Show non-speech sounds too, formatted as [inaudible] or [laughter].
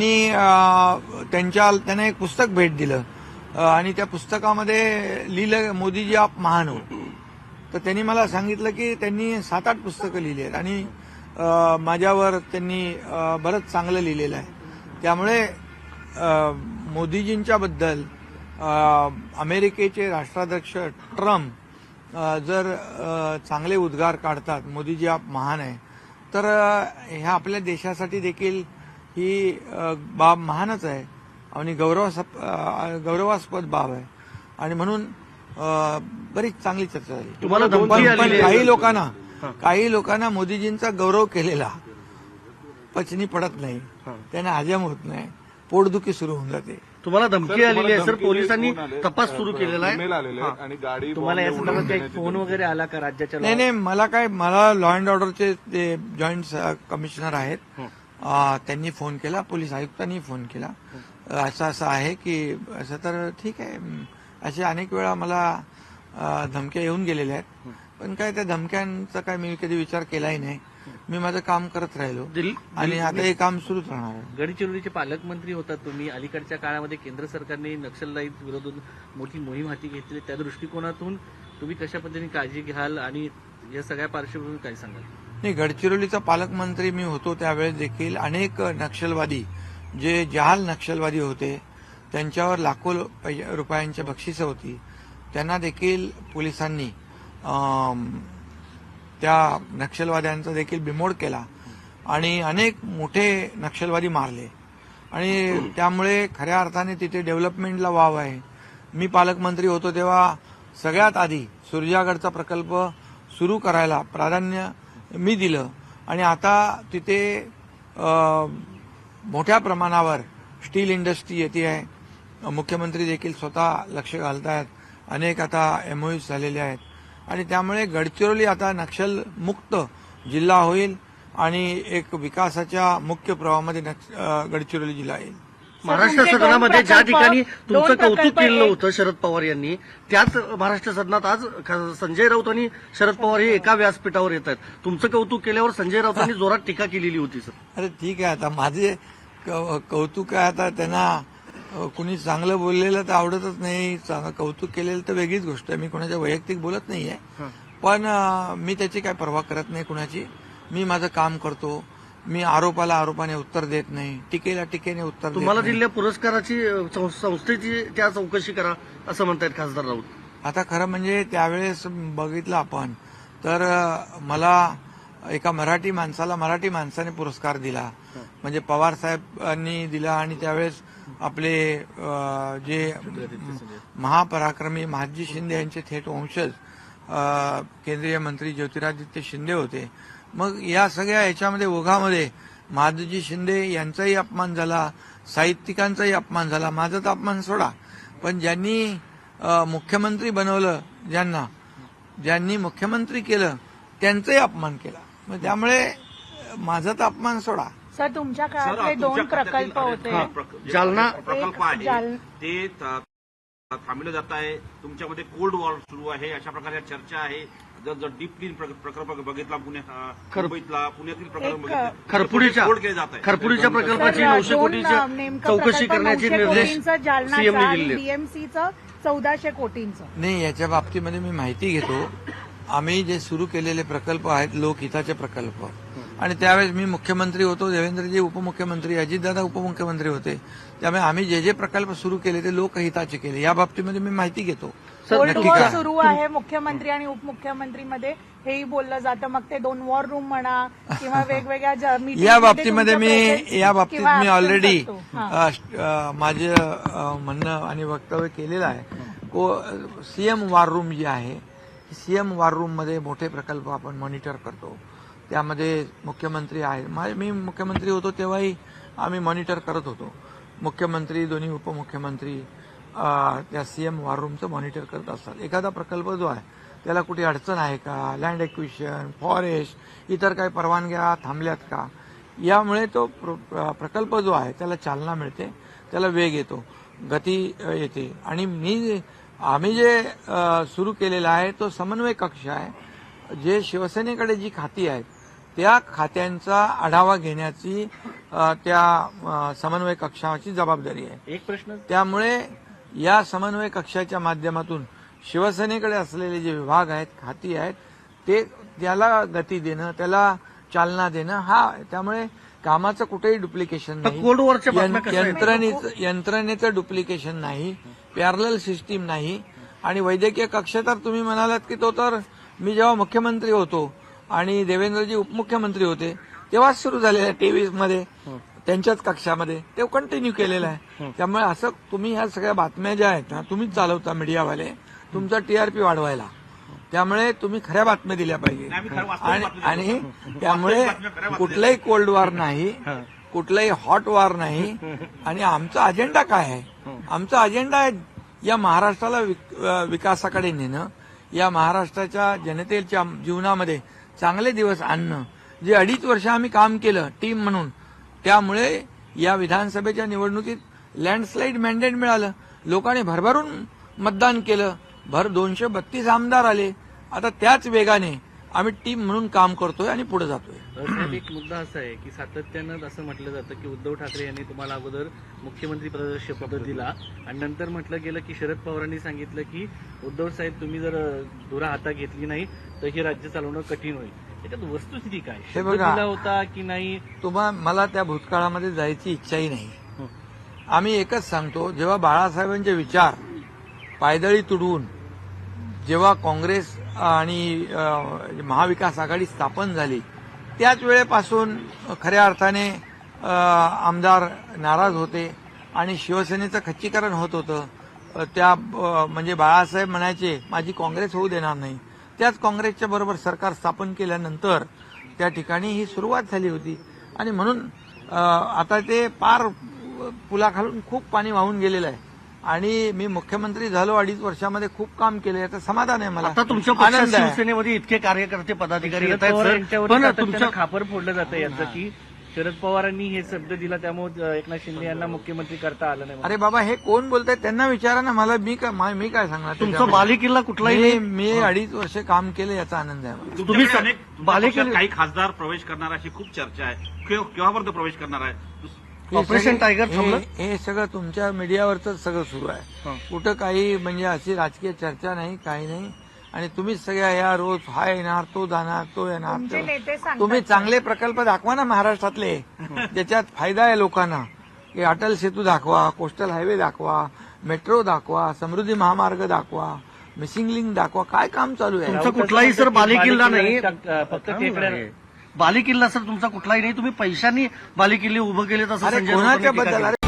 त्यांनी त्यांच्या त्यांना एक पुस्तक भेट दिलं. आणि त्या पुस्तकामध्ये लिहिलं मोदीजी आप महान हो. तर त्यांनी मला सांगितलं की त्यांनी सात आठ पुस्तकं लिहिली आहेत. आणि माझ्यावर त्यांनी बरंच चांगलं लिहिलेलं आहे. त्यामुळे मोदीजींच्याबद्दल मोदीजींच्या बद्दल अमेरिकेचे राष्ट्राध्यक्ष ट्रम्प जर चांगले उद्गार काढतात मोदीजी आप महान आहे तर ह्या आपल्या देशासाठी देखील ही बाब महानच आहे. आणि गौरवास्प अं, गौरवास्पद बाब आहे. आणि म्हणून बरीच चांगली चर्चा झाली. पण? काही लोकांना काही लोकांना मोदीजींचा गौरव केलेला पचनी पडत नाही. त्यांना हजम होत नाही. पोटदुखी सुरू होऊन जाते. तुम्हाला धमकी आलेली आहे. सर पोलिसांनी तपास सुरू केलेला आहे. आणि गाडी तुम्हाला या संदर्भात काही फोन वगैरे आला का राज्याच्या नाही नाही मला काय मला लॉ अँड ऑर्डरचे ते जॉईंट कमिशनर आहेत. त्यांनी फोन केला पोलीस आयुक्तांनी फोन केला. असं असं आहे की असं तर ठीक आहे. असे अनेक वेळा मला धमक्या येऊन गेलेल्या आहेत. पण काय त्या धमक्यांचा काय मी कधी विचार केलाही नाही. मी माझं काम करत राहिलो आणि आता हे काम सुरूच राहणार आहे. गडचिरोलीचे पालकमंत्री होतात तुम्ही. अलीकडच्या काळामध्ये केंद्र सरकारने नक्षलवादी विरोधात मोठी मोहीम हाती घेतली. त्या दृष्टिकोनातून तुम्ही कशा पद्धतीने काळजी घ्याल आणि या सगळ्या पार्श्वभूमीवर काय सांगाल? नाही गडचिरोलीचा पालकमंत्री मी होतो त्यावेळेस देखील अनेक नक्षलवादी जे जहाल नक्षलवादी होते त्यांच्यावर लाखो पै- रुपयांच्या बक्षिसं होती. त्यांना देखील पोलिसांनी त्या नक्षलवाद्यांचा देखील बिमोड केला आणि अनेक मोठे नक्षलवादी मारले. आणि त्यामुळे खऱ्या अर्थाने तिथे डेव्हलपमेंटला वाव आहे. मी पालकमंत्री होतो तेव्हा सगळ्यात आधी सुरजागडचा प्रकल्प सुरू करायला प्राधान्य मी दिलं. आणि आता तिथे मोठ्या प्रमाणावर स्टील इंडस्ट्री येते आहे. मुख्यमंत्री देखील स्वतः लक्ष घालत आहेत अनेक आता एमओयूज झालेले आहेत. आणि त्यामुळे गडचिरोली आता नक्षलमुक्त जिल्हा होईल आणि एक विकासाच्या मुख्य प्रवाहामध्ये नक्ष- गडचिरोली जिल्हा येईल. महाराष्ट्र सदनामध्ये ज्या ठिकाणी तुमचं कौतुक केलं होतं शरद पवार यांनी त्याच महाराष्ट्र सदनात आज ख- संजय राऊत आणि शरद पवार हे एका व्यासपीठावर येत आहेत. तुमचं कौतुक केल्यावर संजय राऊतांनी जोरात टीका केलेली होती सर. अरे ठीक आहे आता माझे क- कौतुक आहे आता त्यांना कुणी चांगलं बोललेलं तर आवडतच नाही. चांगलं कौतुक केलेलं तर वेगळीच गोष्ट आहे. मी कोणाच्या वैयक्तिक बोलत नाहीये. पण मी त्याची काय पर्वा करत नाही कुणाची. मी माझं काम करतो. मी आरोपाला आरोपाने उत्तर देत नाही. टीकेला टीकेने उत्तर देत तुम्हाला नाही. दिलेल्या पुरस्काराची अ, सं- संस्थेची त्या चौकशी करा असं म्हणतायत खासदार राऊत. आता खरं म्हणजे त्यावेळेस बघितलं आपण तर अ, मला एका मराठी माणसाला मराठी माणसाने पुरस्कार दिला. म्हणजे पवार साहेबांनी दिला आणि त्यावेळेस आपले अ, जे महापराक्रमी महाजी शिंदे यांचे थेट वंशज अ, केंद्रीय मंत्री ज्योतिरादित्य शिंदे होते मग या सगळ्या ह्याच्यामध्ये ओघामध्ये महादजी शिंदे यांचाही अपमान झाला साहित्यिकांचाही अपमान झाला. माझा तर अपमान सोडा. पण ज्यांनी मुख्यमंत्री बनवलं ज्यांना ज्यांनी मुख्यमंत्री केलं त्यांचाही अपमान केला. मग त्यामुळे माझा तर अपमान सोडा. सर तुमच्या काळातले दोन प्रकल्प होते. जालना प्रकल्प आहे त- थांबलं जात आहे. तुमच्यामध्ये कोल्ड वॉर सुरू आहे अशा प्रकारच्या चर्चा आहे. जर जर डीप क्लीन प्रकल्प बघितला पुणे मुंबईतला पुण्यातील प्रकल्प बघितले खरपुडीच्या कोल्ड केले जात आहे. खरपुडीच्या प्रकल्पाची नऊशे कोटीची नेमकं चौकशी करण्याचे 900 निर्देश दिले बीएमसीचं चौदाशे कोटींचं. नाही याच्या बाबतीमध्ये मी माहिती घेतो. आम्ही जे सुरू केलेले प्रकल्प आहेत लोकहिताचे प्रकल्प. आणि त्यावेळेस मी मुख्यमंत्री होतो देवेंद्रजी उपमुख्यमंत्री अजितदादा उपमुख्यमंत्री होते. त्यामुळे आम्ही जे जे प्रकल्प सुरू केले ते लोकहिताचे केले. या बाबतीमध्ये मी माहिती घेतो? सुरू आहे मुख्यमंत्री आणि उपमुख्यमंत्रीमध्ये. हेही बोललं जातं. मग ते दोन वॉर रूम म्हणा किंवा [laughs] वेगवेगळ्या या मध्ये बाबतीमध्ये मी या बाबतीत मी ऑलरेडी. हा. माझे म्हणणं आणि वक्तव्य केलेलं आहे. सीएम वॉर रूम जी आहे सीएम वॉर रूममध्ये मोठे प्रकल्प आपण मॉनिटर करतो. त्यामध्ये मुख्यमंत्री आहे मा- मी मुख्यमंत्री होतो तेव्हाही आम्ही मॉनिटर करत होतो. मुख्यमंत्री दोन्ही उपमुख्यमंत्री त्या सी एम वॉर रूमचं मॉनिटर करत असतात. एखादा प्रकल्प जो आहे त्याला कुठे अडचण आहे का? लँड एक्विशन फॉरेस्ट इतर काही परवानग्या थांबल्यात का? यामुळे तो प्र- प्रकल्प जो आहे त्याला चालना मिळते त्याला वेग येतो गती येते. आणि मी आम्ही जे सुरू केलेला आहे तो समन्वय कक्ष आहे जे शिवसेनेकडे जी खाती आहेत त्या खात्यांचा आढावा घेण्याची त्या समन्वय कक्षाची जबाबदारी आहे. एक प्रश्न. त्यामुळे या समन्वय कक्षाच्या माध्यमातून शिवसेनेकडे असलेले जे विभाग आहेत खाती आहेत ते त्याला गती देणं त्याला चालना देणं हा त्यामुळे कामाचं कुठेही डुप्लिकेशन नाही. यंत्रणेचं डुप्लिकेशन नाही पॅरल सिस्टीम नाही. आणि वैद्यकीय कक्ष तर तुम्ही म्हणालात की तो तर मी जेव्हा मुख्यमंत्री होतो आणि देवेंद्रजी उपमुख्यमंत्री होते. तेव्हाच सुरू झालेला आहे तेवीसमध्ये त्यांच्याच कक्षामध्ये ते कंटिन्यू केलेलं आहे. त्यामुळे असं तुम्ही ह्या सगळ्या बातम्या ज्या आहेत ना तुम्हीच चालवता मीडियावाले. तुमचा टीआरपी वाढवायला. त्यामुळे तुम्ही खऱ्या बातम्या दिल्या पाहिजे. आणि. [laughs] त्यामुळे कुठलंही कोल्ड वॉर नाही कुठलंही हॉट वॉर नाही. [laughs] आणि आमचा अजेंडा काय आहे? आमचा अजेंडा आहे या महाराष्ट्राला विकासाकडे नेणं. या महाराष्ट्राच्या जनतेच्या जीवनामध्ये चांगले दिवस आणणं. जे अडीच वर्ष आम्ही काम केलं टीम म्हणून. त्यामुळे या विधानसभेच्या निवडणुकीत लँडस्लाईड मॅन्डेट मिळालं. लोकांनी भरभरून मतदान केलं. भर दोनशे बत्तीस आमदार आले. आता त्याच वेगाने आम्ही टीम म्हणून काम करतोय आणि पुढे जातोय. साहेब एक मुद्दा असा आहे की सातत्यानं असं म्हटलं जातं की उद्धव ठाकरे यांनी तुम्हाला अगोदर मुख्यमंत्री पदाचा शपथ दिला. आणि नंतर म्हटलं गेलं की शरद पवारांनी सांगितलं की उद्धव साहेब तुम्ही जर धुरा हातात घेतली नाही तर हे राज्य चालवणं कठीण होईल. त्याच्यात वस्तुस्थिती काय? शब्द. दिला होता की नाही? तुम्हा मला त्या भूतकाळामध्ये जायची इच्छाही नाही. आम्ही एकच सांगतो जेव्हा बाळासाहेबांचे विचार पायदळी तुडवून जेव्हा काँग्रेस आणि महाविकास आघाडी स्थापन झाली त्याच वेळेपासून खऱ्या अर्थाने आमदार नाराज होते आणि शिवसेनेचं खच्चीकरण होत होतं. त्या म्हणजे बाळासाहेब म्हणायचे माझी काँग्रेस होऊ देणार नाही. त्याच काँग्रेसच्या बरोबर सरकार स्थापन केल्यानंतर त्या ठिकाणी ही सुरुवात झाली होती. आणि म्हणून आता ते पार पुलाखालून खूप पाणी वाहून गेलेलं आहे. आणि मी मुख्यमंत्री झालो अडीच वर्षामध्ये खूप काम केलं याचं समाधान आहे मला आता तुमच्या पक्षात आनंद आहे. शिवसेनेमध्ये इतके कार्यकर्ते पदाधिकारी शरद येत आहेत पवार सर. यांच्यावरती पण सातत्यानं तुमच्या खापर फोडलं जातं याचं की शरद पवारांनी हे शब्द दिला त्यामुळे अं, एकनाथ शिंदे यांना मुख्यमंत्री करता आलं नाही अरे बाबा हे कोण बोलताय त्यांना विचारा ना मला मी काय मा- मी काय सांगणार तुमचा त्याच्यामध्ये? बालेकिल्ला कुठलाही मी नाही मी अडीच वर्ष काम केलं याचा आनंद आहे मला. तुम्ही अनेक तुमच्या बालेकिल्ला- पक्षात काही खासदार प्रवेश करणार अशी खूप चर्चा आहे केव्हा- केव्हापर्यंत प्रवेश करणार आहे ऑपरेशन टायगर थांबलं? हे हे सगळं तुमच्या मीडियावरच सगळं सुरू आहे. हं. कुठं काही म्हणजे अशी राजकीय चर्चा नाही काही नाही. आणि तुम्हीच सगळ्या या रोज हा येणार तो जाणार तो येणार. तुम्ही चांगले प्रकल्प दाखवा ना महाराष्ट्रातले. ज्याच्यात फायदा आहे लोकांना. की अटल सेतू दाखवा कोस्टल हायवे दाखवा मेट्रो दाखवा समृद्धी महामार्ग दाखवा मिसिंग लिंक दाखवा. काय काम चालू आहे? तुमचा कुठलाही सर बालेकिल्ला नाही. फक्त टेकड्या बालेकिल्ला सर तुमचा कुठलाही नाही तुम्ही पैशांनी बालेकिल्ले उभं कोणाच्या बद्दल केली. अरे